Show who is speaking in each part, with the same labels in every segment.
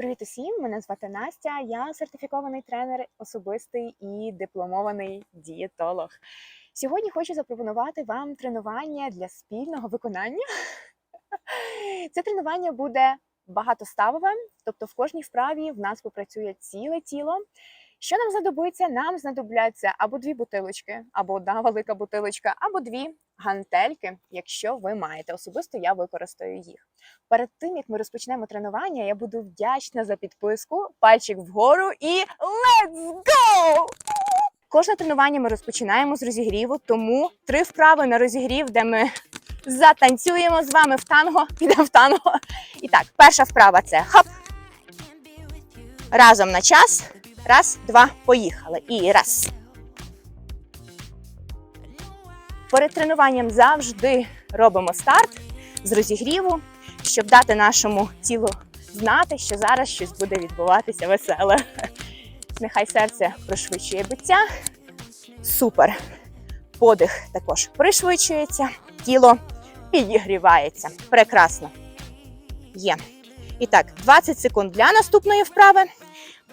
Speaker 1: Привіт усім! Мене звати Настя. Я сертифікований тренер, особистий і дипломований дієтолог. Сьогодні хочу запропонувати вам тренування для спільного виконання. Це тренування буде багатоставове, тобто в кожній вправі в нас попрацює ціле тіло. Що нам знадобиться? Нам знадобляться або дві бутилочки, або одна велика бутилочка, або дві гантельки, якщо ви маєте. Особисто я використаю їх. Перед тим як ми розпочнемо тренування, я буду вдячна за підписку, пальчик вгору і let's go! Кожне тренування ми розпочинаємо з розігріву, тому три вправи на розігрів, де ми затанцюємо з вами в танго, підемо в танго. І так, перша вправа це хап. Разом на час. Раз, два, поїхали. І раз. Перед тренуванням завжди робимо старт з розігріву, щоб дати нашому тілу знати, що зараз щось буде відбуватися веселе. Нехай серце пришвидшує биття. Супер. Подих також пришвидшується, тіло підігрівається. Прекрасно. Є. І так, 20 секунд для наступної вправи.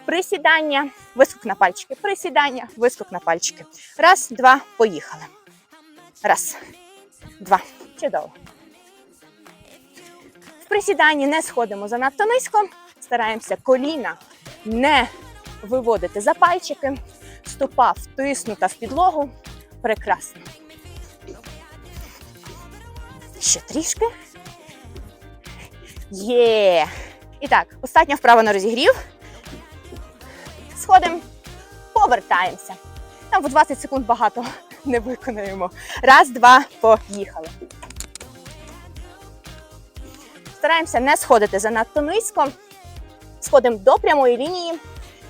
Speaker 1: Присідання, вискок на пальчики, присідання, вискок на пальчики. Раз, два, поїхали. Раз, два. Чудово. В присіданні не сходимо занадто низько. Стараємося коліна не виводити за пальчики. Стопа втиснута в підлогу. Прекрасно. Ще трішки. Є. І так, остання вправа на розігрів. Сходимо, повертаємося. Там в 20 секунд багато не виконаємо. Раз, два, поїхали. Стараємося не сходити занадто низько. Сходимо до прямої лінії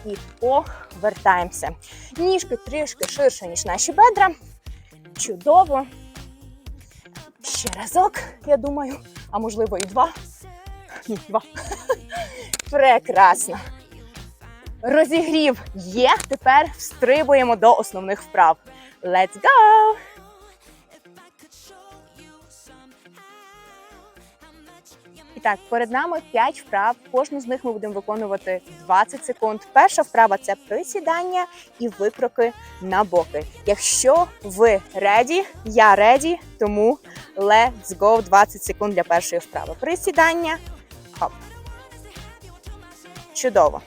Speaker 1: і повертаємося. Ніжки трішки ширше, ніж наші бедра. Чудово. Ще разок, я думаю, а можливо і два. Ні, два. Прекрасно. Розігрів є. Тепер встрибуємо до основних вправ. Let's go! І так, перед нами 5 вправ. Кожну з них ми будемо виконувати 20 секунд. Перша вправа це присідання і викроки на боки. Якщо ви реді, я реді, тому let's go 20 секунд для першої вправи. Присідання. Хоп. Чудово.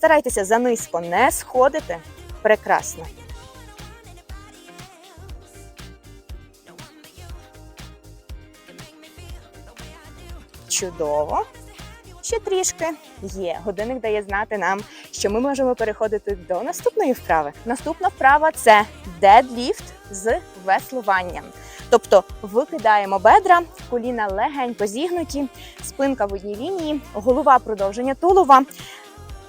Speaker 1: Старайтеся занизько не сходити. Прекрасно. Чудово. Ще трішки є. Годинник дає знати нам, що ми можемо переходити до наступної вправи. Наступна вправа це дедліфт з веслуванням. Тобто викидаємо бедра, коліна легенько зігнуті, спинка в одній лінії, голова продовження тулова.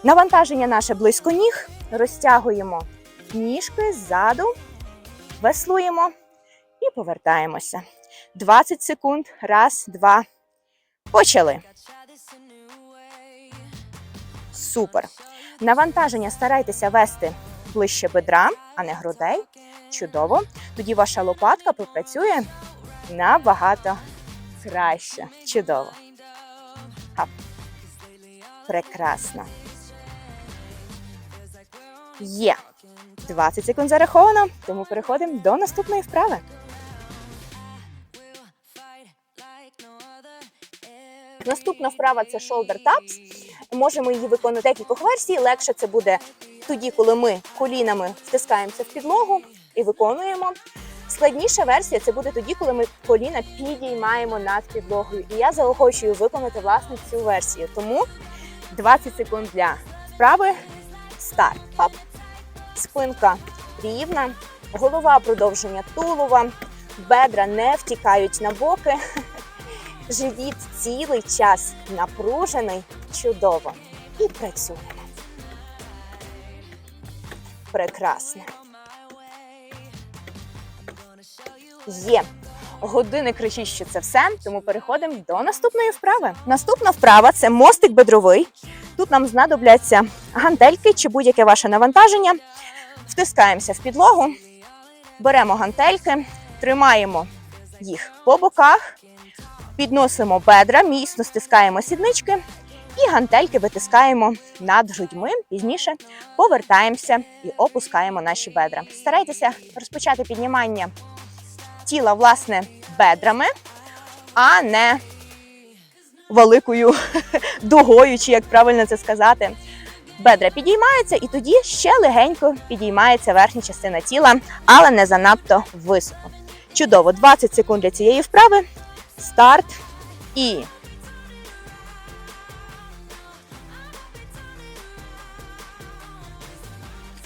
Speaker 1: Навантаження наше близько ніг, розтягуємо ніжки ззаду, веслуємо і повертаємося. 20 секунд. Раз, два. Почали. Супер. Навантаження старайтеся вести ближче бедра, а не грудей. Чудово. Тоді ваша лопатка попрацює набагато краще. Чудово. Хап. Прекрасно. Є. 20 секунд зараховано, тому переходимо до наступної вправи. Наступна вправа це shoulder taps. Можемо її виконувати в декількох версій. Легше це буде тоді, коли ми колінами втискаємося в підлогу і виконуємо. Складніша версія це буде тоді, коли ми коліна підіймаємо над підлогою. І я заохочую виконати власне цю версію. Тому 20 секунд для вправи. Старт. Хоп. Спинка рівна, голова продовження тулова, бедра не втікають на боки. Живіт цілий час напружений, чудово. І працюємо. Прекрасно. Є. Години кричить, що це все, тому переходимо до наступної вправи. Наступна вправа це мостик бедровий. Тут нам знадобляться гантельки чи будь-яке ваше навантаження. Втискаємося в підлогу, беремо гантельки, тримаємо їх по боках, Підносимо бедра, міцно стискаємо сіднички і гантельки витискаємо над грудьми. Пізніше повертаємося і опускаємо наші бедра. Старайтеся розпочати піднімання тіла, власне, бедрами, а не великою дугою, чи як правильно це сказати. Бедра підіймаються, і тоді ще легенько підіймається верхня частина тіла, але не занадто високо. Чудово, 20 секунд для цієї вправи. Старт і.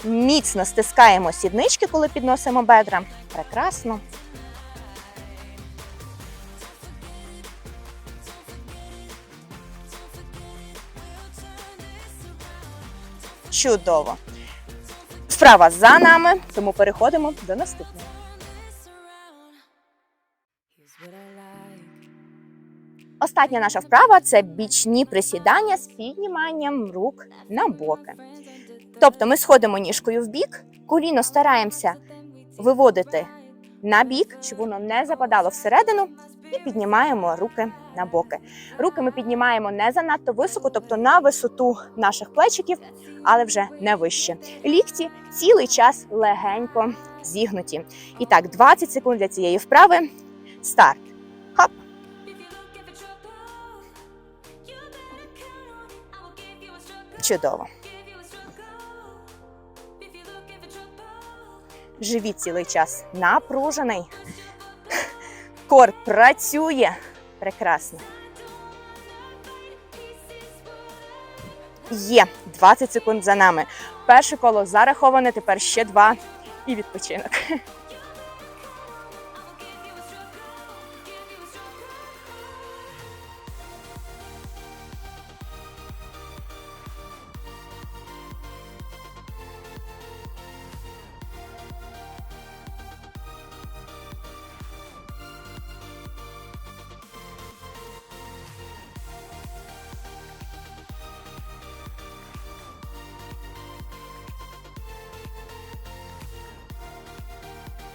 Speaker 1: Міцно стискаємо сіднички, коли підносимо бедра. Прекрасно. Чудово. Вправа за нами, тому переходимо до наступної. Остання наша вправа це бічні присідання з підніманням рук на боки. Тобто ми сходимо ніжкою в бік, коліно стараємося виводити на бік, щоб воно не западало всередину, і піднімаємо руки на боки. Руки ми піднімаємо не занадто високо, тобто на висоту наших плечиків, але вже не вище. Лікті цілий час легенько зігнуті. І так, 20 секунд для цієї вправи. Старт. Хоп. Чудово. Живіт цілий час напружений. Кор працює. Прекрасно. Є 20 секунд за нами. Перше коло зараховане, тепер ще два і відпочинок.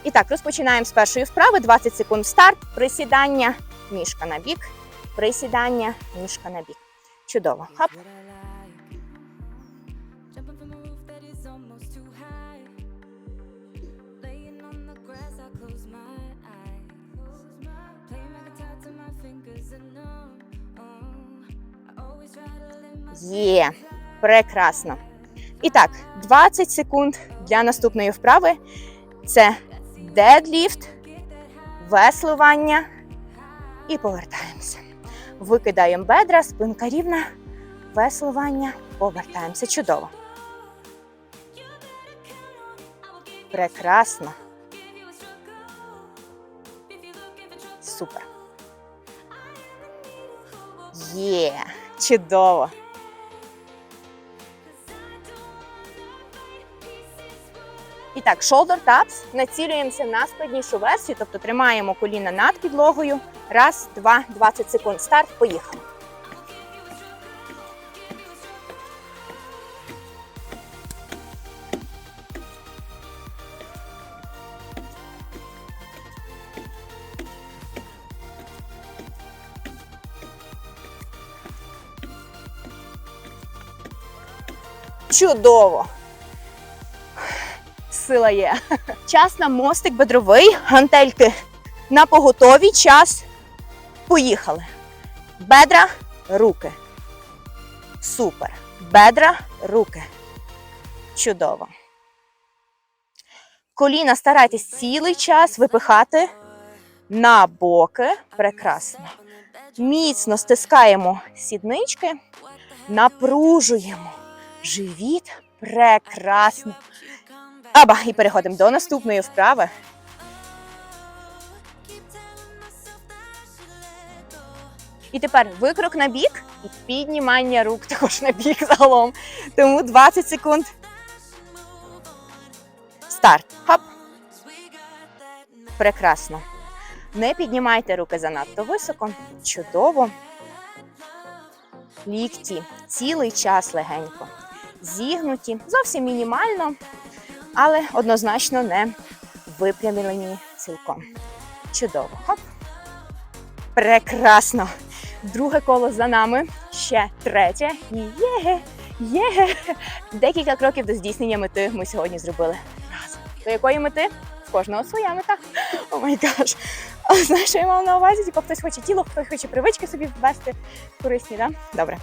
Speaker 1: І так, розпочинаємо з першої вправи. 20 секунд старт. Присідання, ніжка на бік. Присідання, ніжка на бік. Чудово.
Speaker 2: My
Speaker 1: Є. Прекрасно. І так, 20 секунд для наступної вправи. Це дедліфт, веслування і повертаємося. Викидаємо бедра, спинка рівна, веслування, повертаємося. Чудово. Прекрасно. Супер. Є, чудово. І так, shoulder taps. Націлюємося на складнішу версію, тобто тримаємо коліна над підлогою. Раз, два, 20 секунд. Старт, поїхали. Чудово! Сила є. Час на мостик бедровий, гантельки на поготові. Час. Поїхали. Бедра, руки. Супер. Бедра, руки. Чудово. Коліна старайтесь цілий час випихати на боки. Прекрасно. Міцно стискаємо сіднички, напружуємо живіт. Прекрасно. Аба, і переходимо до наступної вправи. І тепер викрок на бік і піднімання рук також на бік загалом. Тому 20 секунд. Старт. Хоп. Прекрасно. Не піднімайте руки занадто високо. Чудово. Лікті цілий час легенько. Зігнуті, зовсім мінімально, але однозначно не випрямлені цілком. Чудово. Хоп. Прекрасно. Друге коло за нами. Ще третє. І є, є. Декілька кроків до здійснення мети ми сьогодні зробили разом. До якої мети? В кожного своя мета. О май гаш. Знаєш, що я мала на увазі? Типу, хтось хоче тіло, хтось хоче привички собі ввести корисні, да? Добре.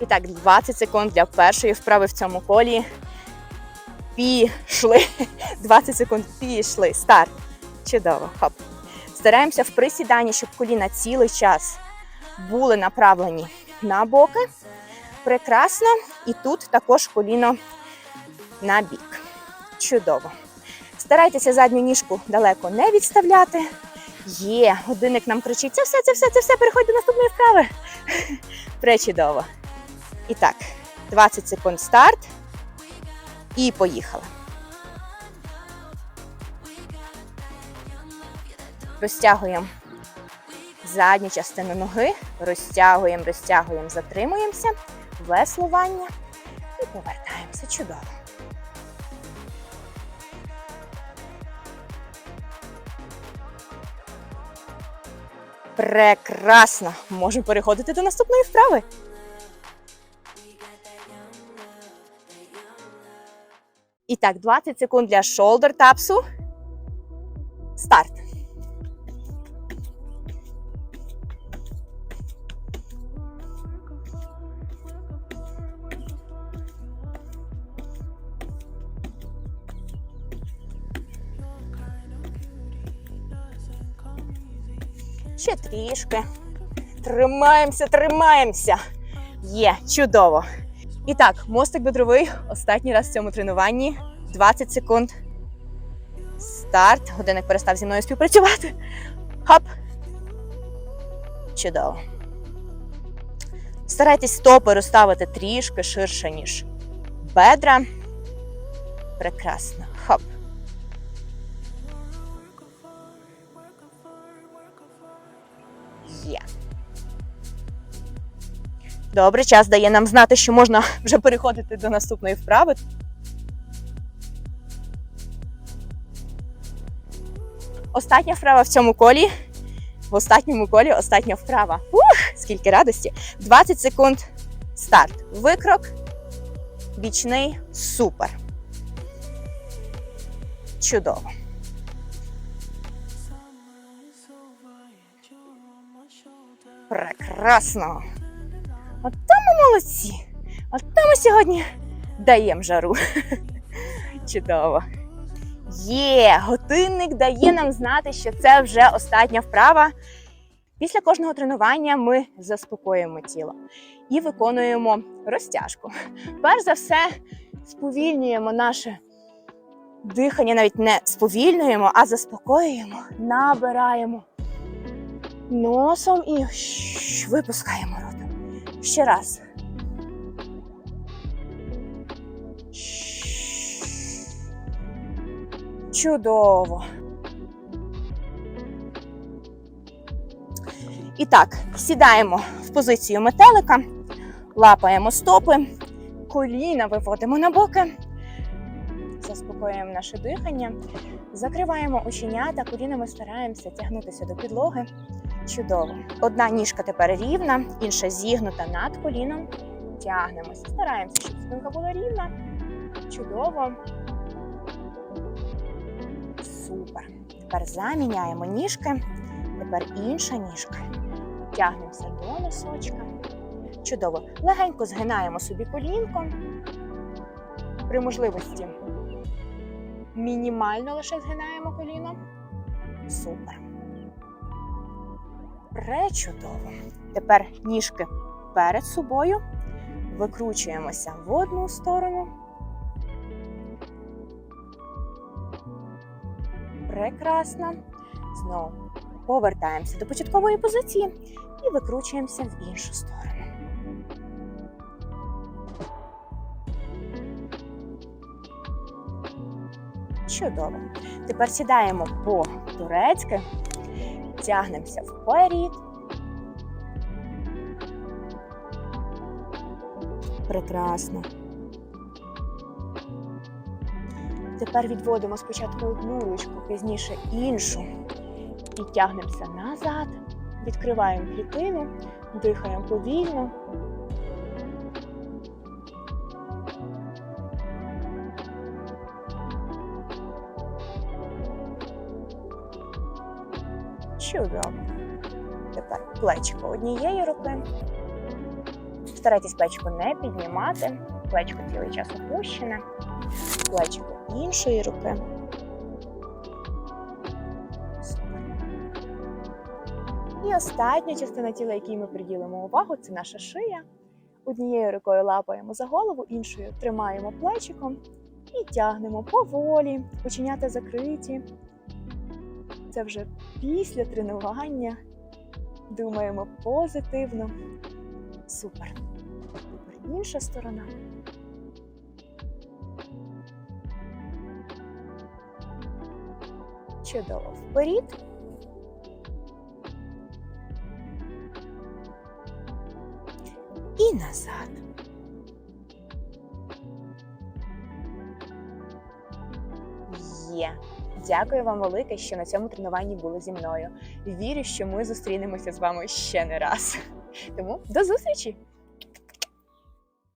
Speaker 1: І так, 20 секунд для першої вправи в цьому колі. Пішли. 20 секунд пішли. Старт. Чудово. Хоп. Стараємося в присіданні, щоб коліна цілий час були направлені на боки. Прекрасно. І тут також коліно на бік. Чудово. Старайтеся задню ніжку далеко не відставляти. Є, годинник нам кричить: це все, це все, це все, переходь до наступної вправи. Пречудово. І так, 20 секунд старт. І поїхали. Розтягуємо задню частину ноги, розтягуємо, розтягуємо, затримуємося, веслування і повертаємося. Чудово. Прекрасно! Можемо переходити до наступної вправи. І так, 20 секунд для шолдер тапсу. Старт. Ще трішки. Тримаємося, тримаємося. Є, чудово. І так, мостик бедровий. Останній раз в цьому тренуванні. 20 секунд. Старт. Годинник перестав зі мною співпрацювати. Хоп. Чудово. Старайтесь стопи розставити трішки ширше, ніж бедра. Прекрасно. Хоп. Добре, час дає нам знати, що можна вже переходити до наступної вправи. Остання вправа в цьому колі. В останньому колі остання вправа. Ух, скільки радості! 20 секунд. Старт. Викрок. Бічний. Супер. Чудово. Прекрасно. Молодці. От там ми сьогодні даємо жару. Чудово. Є, годинник дає нам знати, що це вже остання вправа. Після кожного тренування ми заспокоюємо тіло і виконуємо розтяжку. Перш за все, сповільнюємо наше дихання, навіть не сповільнюємо, а заспокоюємо, набираємо носом і випускаємо ротом. Ще раз. Чудово. І так, сідаємо в позицію метелика, лапаємо стопи, коліна виводимо на боки, заспокоюємо наше дихання, закриваємо оченята, колінами стараємося тягнутися до підлоги. Чудово. Одна ніжка тепер рівна, інша зігнута над коліном. Тягнемося. Стараємося, щоб спинка була рівна. Чудово. Супер. Тепер заміняємо ніжки. Тепер інша ніжка. Тягнемося до носочка. Чудово. Легенько згинаємо собі колінко. При можливості мінімально лише згинаємо коліно. Супер. Пречудово. Тепер ніжки перед собою. Викручуємося в одну сторону. Прекрасно. Знову Повертаємося до початкової позиції і викручуємося в іншу сторону. Чудово. Тепер сідаємо по турецьки, тягнемося вперед. Прекрасно. Тепер відводимо спочатку одну ручку, пізніше іншу. І тягнемося назад. Відкриваємо клітину, дихаємо повільно. Чудово. Тепер плечко однієї руки. Старайтесь плечко не піднімати. Плечко цілий час опущене. Плечко іншої руки. І остання частина тіла, якій ми приділимо увагу, це наша шия. Однією рукою лапаємо за голову, іншою тримаємо плечиком і тягнемо поволі, оченята закриті. Це вже після тренування. Думаємо позитивно. Супер. Тепер інша сторона. Чудово. Вперед. І назад. Є. Дякую вам велике, що на цьому тренуванні були зі мною. Вірю, що ми зустрінемося з вами ще не раз. Тому до зустрічі!